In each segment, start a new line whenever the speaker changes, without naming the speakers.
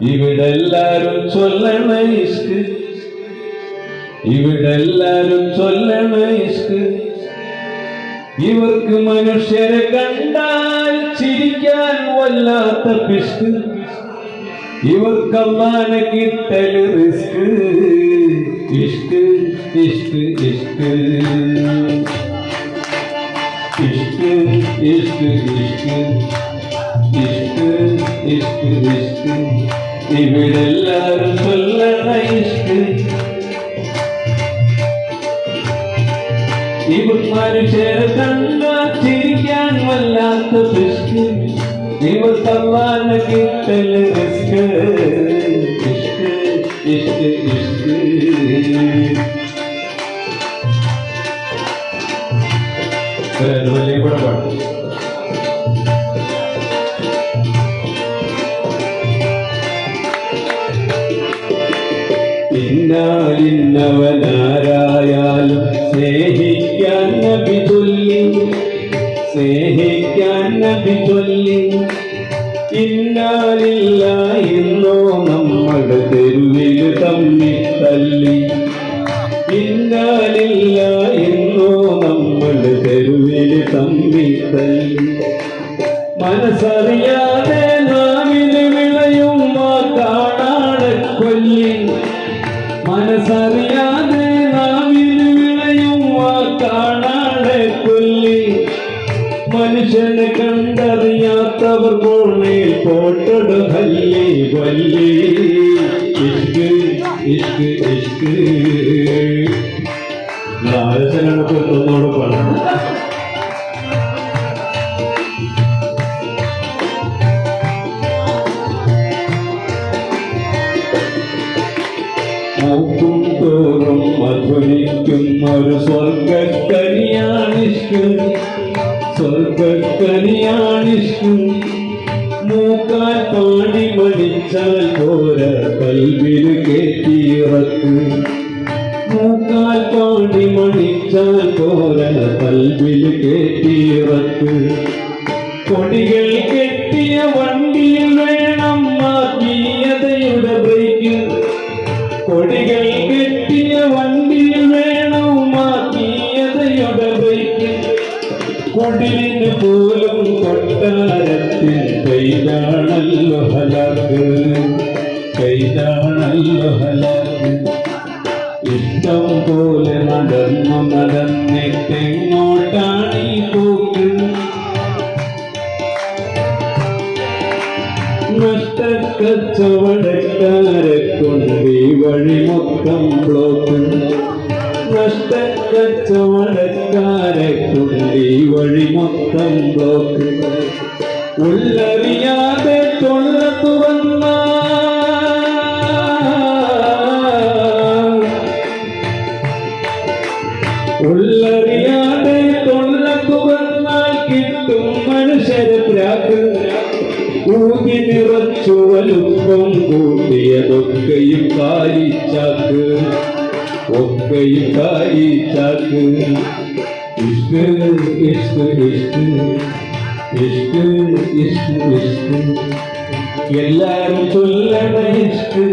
ഇവിടെല്ലാരും ചൊല്ലണ ഇഷ്ക്. ഇവിടെല്ലാരും ചൊല്ലണ ഇഷ്ക്. ഇവർക്ക് മനുഷ്യരെ കണ്ടാൽ ചിരിക്കാൻ വല്ലാത്ത പിഷ്ക്. ഇവർക്കമ്മാനെ കിട്ടൽ റിസ്ക്. ഇഷ്ക് ഇഷ്ക് ഇഷ്ക്. ഇവരെല്ലാരും ചൊല്ലണ ഇഷ്ട്. ഇവർ മനുഷ്യരെ കണ്ടാൽ ചിരിക്കാൻ വല്ലാത്ത ഫിഷ്ട് ഇവർ തമ്മാന കിട്ടൽ റിസ്ക് ഇഷ്ട് ഇഷ്ട് ഇഷ്ട് ഇന്നാലിന്നവനാരായാലും സ്നേഹിക്കാൻ നബി ചൊല്ലി സ്നേഹിക്കാൻ നബി ചൊല്ലി. ഇന്നാലില്ല എന്നോ നമ്മുടെ തെരുവിൽ തമ്മി തല്ലി. ഇന്നാലില്ല എന്നോ നമ്മുടെ തെരുവിൽ തമ്മി തല്ലി. മനസ്സറിയാതെ മനുഷ്യനെ കണ്ടറിയാത്തവർ കോണയിൽ പോട്ടൊടു ഹല്ലി വല്ലി? ഇഷ്ക് ഇഷ്ക് ഇഷ്ക്. ആലോചനകളൊക്കെ മധുരിക്കും ഒരു സ്വർഗക്കനിയാണിഷ്ക് സ്വർഗക്കനിയാണിഷ്ക് മൂക്കാൽ പാടി മടിച്ചാൽ പോര കൽവിൽ കേട്ടിറക്ക് മൂക്കാൽ പാടി മടിച്ചാൽ പോര കൽവിൽ കേട്ടിറക്ക് കൊടികൾ കെട്ടിയ വണ്ടിയിൽ കുടിലിന് പോലും കൊട്ടാരത്തിൽ കൈതാണല്ലോ ഹലാക്ക്. കൈതാണല്ലോ ഹലാക്ക്. ഇഷ്ടം പോലെ നടന്നു നടന്നിട്ടെങ്ങോട്ടാണ് ഈ പോക്ക്. നഷ്ടക്കച്ചവടക്കാരെ കൊണ്ട് ഈ വഴി മൊത്തം ബ്ലോക്ക്. നഷ്ടക്കച്ചവടക്കാരെ കൊണ്ട് ഈ വഴി മൊത്തം ബ്ലോക്ക് ഉള്ളറിയാതെ തൊള്ള തുറന്ന ഉള്ളറിയാതെ തൊള്ള തുറന്നാൽ കിട്ടും മനുഷ്യരെ ഊതി നിറച്ചു വലുപ്പം കൂട്ടിയതൊക്കെയും കാലിച്ചാക്ക് ഒക്കയുണ്ടായി ചാക്ക്. ഇഷ്ട് ഇഷ്ട് ഇഷ്ട്. ഇഷ്ട് ഇഷ്ട് ഇഷ്ട്. എല്ലാരും ചൊല്ലണ ഇഷ്ട്.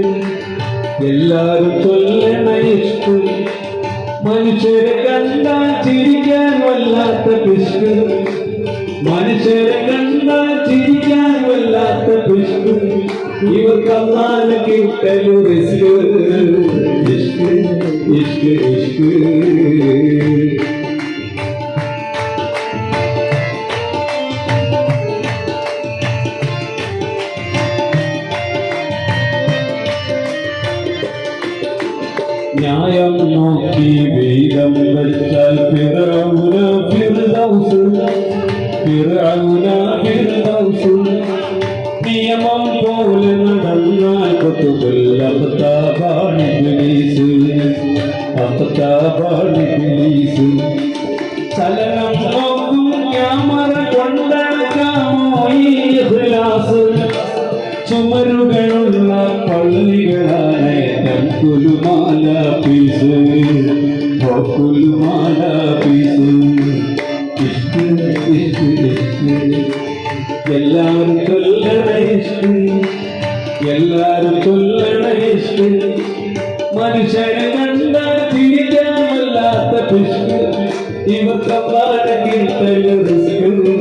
എല്ലാരും ചൊല്ലണ ഇഷ്ട്. മനുഷ്യരെ കണ്ടാൽ ചിരിക്കാൻ വല്ലാത്ത പിഷ്ട് മനുഷ്യരെ കണ്ടാൽ ചിരിക്കാൻ വല്ലാത്ത പിഷ്ട് ഇവർക്ക് അന്നാണ് റിസ്ക്. ഇഷ്ട്. içki içki ന്യായം നോക്കി വേദം വെച്ച പിറമുന ശാപാടി പോലീസ് ചലനം നോക്കും ക്യാമറ കൊണ്ടാക്കാമോ ഈ ഹുലാസ് ചുമരുകളുള്ള പള്ളികളായ തൽക്കുലുമാല പീസ് കുലുമാല പീസ് ഇഷ്ട് ഇഷ്ട് ഇഷ്ട്. എല്ലാവരും കൊല്ലണ ഇഷ്ട്. എല്ലാരും കൊല്ലണ ഇഷ്ട്. മനുഷ്യരെ കണ്ടാൽ push even the planet can't tell you. this